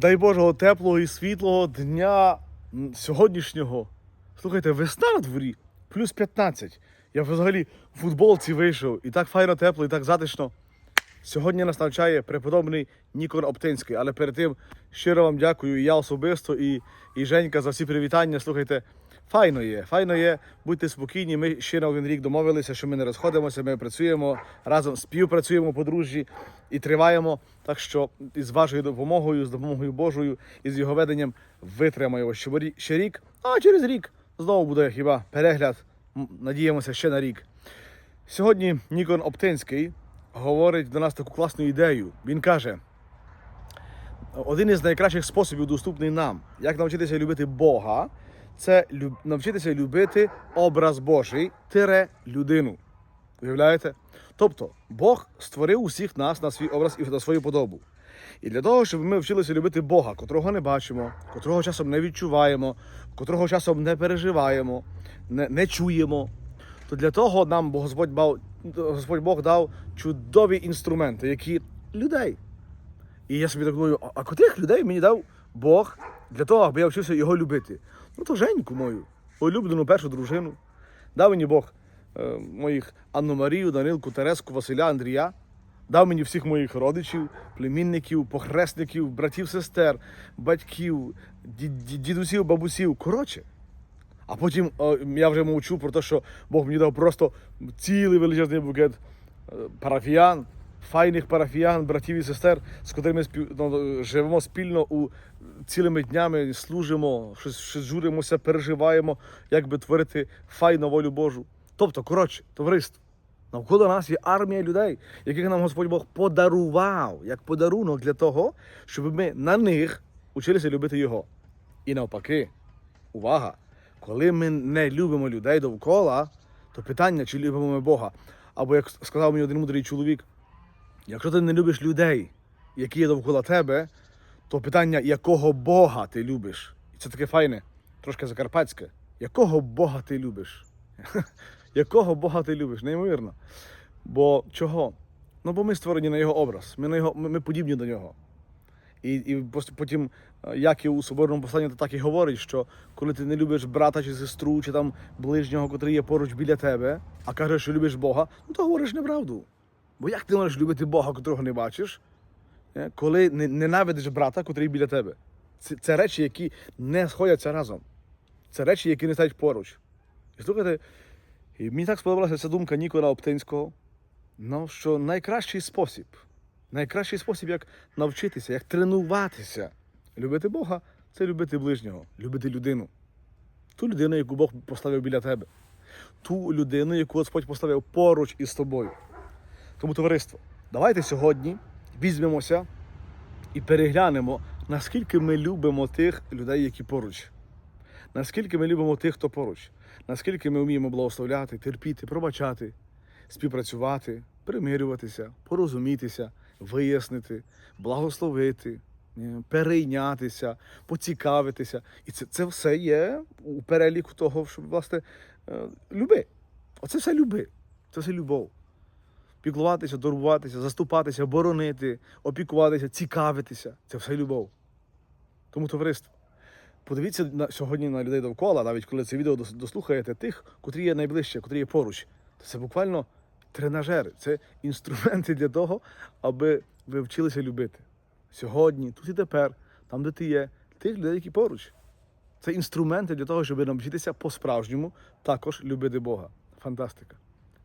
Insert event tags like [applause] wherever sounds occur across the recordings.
Дай Божого теплого і світлого дня сьогоднішнього. Слухайте, весна на дворі, плюс 15. Я взагалі в футболці вийшов, і так файно тепло, і так затишно. Сьогодні нас навчає преподобний Нікон Оптинський. Але перед тим щиро вам дякую і я особисто, і, і Женька за всі привітання. Слухайте, файно є, файно є. Будьте спокійні. Ми ще на один рік домовилися, що ми не розходимося, ми працюємо разом, співпрацюємо подружжі і триваємо. Так що із вашою допомогою, з допомогою Божою і з його веденням витримаємо ще рік, а через рік знову буде хіба перегляд. Надіємося ще на рік. Сьогодні Нікон Оптинський говорить до нас таку класну ідею. Він каже: один із найкращих способів, доступний нам, як навчитися любити Бога, це люб- навчитися любити образ Божий тире людину. Уявляєте? Тобто, Бог створив усіх нас на свій образ і на свою подобу. І для того, щоб ми вчилися любити Бога, котрого не бачимо, котрого часом не відчуваємо, котрого часом не переживаємо, не, не чуємо, то для того нам Господь, Господь Бог дав чудові інструменти, які людей. І я собі так думаю, а, котрих людей мені дав Бог для того, аби я вчився його любити? Ну то Женьку мою, улюблену першу дружину. Дав мені Бог е, моїх Анну Марію, Данилку, Тереску, Василя, Андрія. Дав мені всіх моїх родичів, племінників, похресників, братів, сестер, батьків, ді- ді- дідусів, бабусів. Коротше. А потім е, я вже мовчу про те, що Бог мені дав просто цілий величезний букет е, парафіян, файних парафіян, братів і сестер, з котрими ну, живемо спільно у цілими днями, служимо, щось, щось журимося, переживаємо, як би творити файну волю Божу. Тобто, коротше, товариство. Навколо нас є армія людей, яких нам Господь Бог подарував як подарунок для того, щоб ми на них училися любити Його. І навпаки, увага! Коли ми не любимо людей довкола, то питання, чи любимо ми Бога. Або як сказав мені один мудрий чоловік, якщо ти не любиш людей, які є довкола тебе, то питання, якого Бога ти любиш? І це таке файне, трошки закарпатське. Якого Бога ти любиш? [laughs] Якого Бога ти любиш? Неймовірно. Бо чого? Ну, бо ми створені на його образ, ми, на його, ми, ми подібні до нього. І, і пос- потім е, Яків у соборному посланні так і говорить, що коли ти не любиш брата чи сестру, чи там ближнього, котрий є поруч біля тебе, а кажеш, що любиш Бога, ну то говориш неправду. Бо як ти можеш любити Бога, котрого не бачиш, е, коли ненавидиш брата, котрий біля тебе? Це, це речі, які не сходяться разом. Це речі, які не стають поруч. І слухайте, і мені так сподобалася ця думка Нікола Оптинського, ну, що найкращий спосіб, найкращий спосіб, як навчитися, як тренуватися, любити Бога, це любити ближнього, любити людину. Ту людину, яку Бог поставив біля тебе, ту людину, яку Господь поставив поруч із тобою. Тому, товариство, давайте сьогодні візьмемося і переглянемо, наскільки ми любимо тих людей, які поруч. Наскільки ми любимо тих, хто поруч, наскільки ми вміємо благословляти, терпіти, пробачати, співпрацювати, примирюватися, порозумітися, вияснити, благословити, е, перейнятися, поцікавитися. І це, це все є у переліку того, що власне е, люби. Оце все люби. Це все любов. Піклуватися, турбуватися, заступатися, боронити, опікуватися, цікавитися. Це все любов. Тому товариство. Подивіться на, сьогодні на людей довкола, навіть коли це відео дослухаєте тих, котрі є найближче, котрі є поруч. Це буквально тренажери, це інструменти для того, аби ви вчилися любити. Сьогодні, тут і тепер, там, де ти є, тих людей, які поруч. Це інструменти для того, щоб навчитися по-справжньому також любити Бога. Фантастика.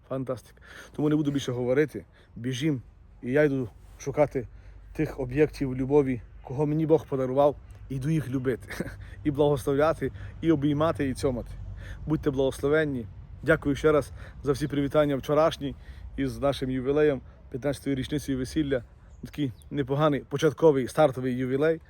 Фантастика. Тому не буду більше говорити. Біжім, і я йду шукати тих об'єктів любові, кого мені Бог подарував, і йду їх любити, [laughs] і благословляти, і обіймати, і цьомати. Будьте благословенні. Дякую ще раз за всі привітання вчорашні із нашим ювілеєм, 15-ю річницею весілля. Такий непоганий початковий стартовий ювілей.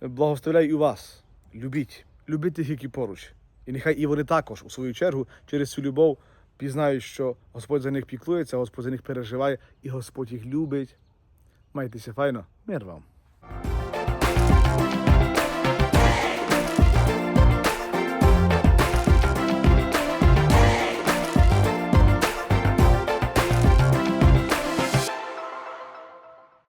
Благословляю і вас. Любіть, любіть тих, які поруч. І нехай і вони також, у свою чергу, через цю любов пізнають, що Господь за них піклується, Господь за них переживає, і Господь їх любить. Майтеся файно, мир вам.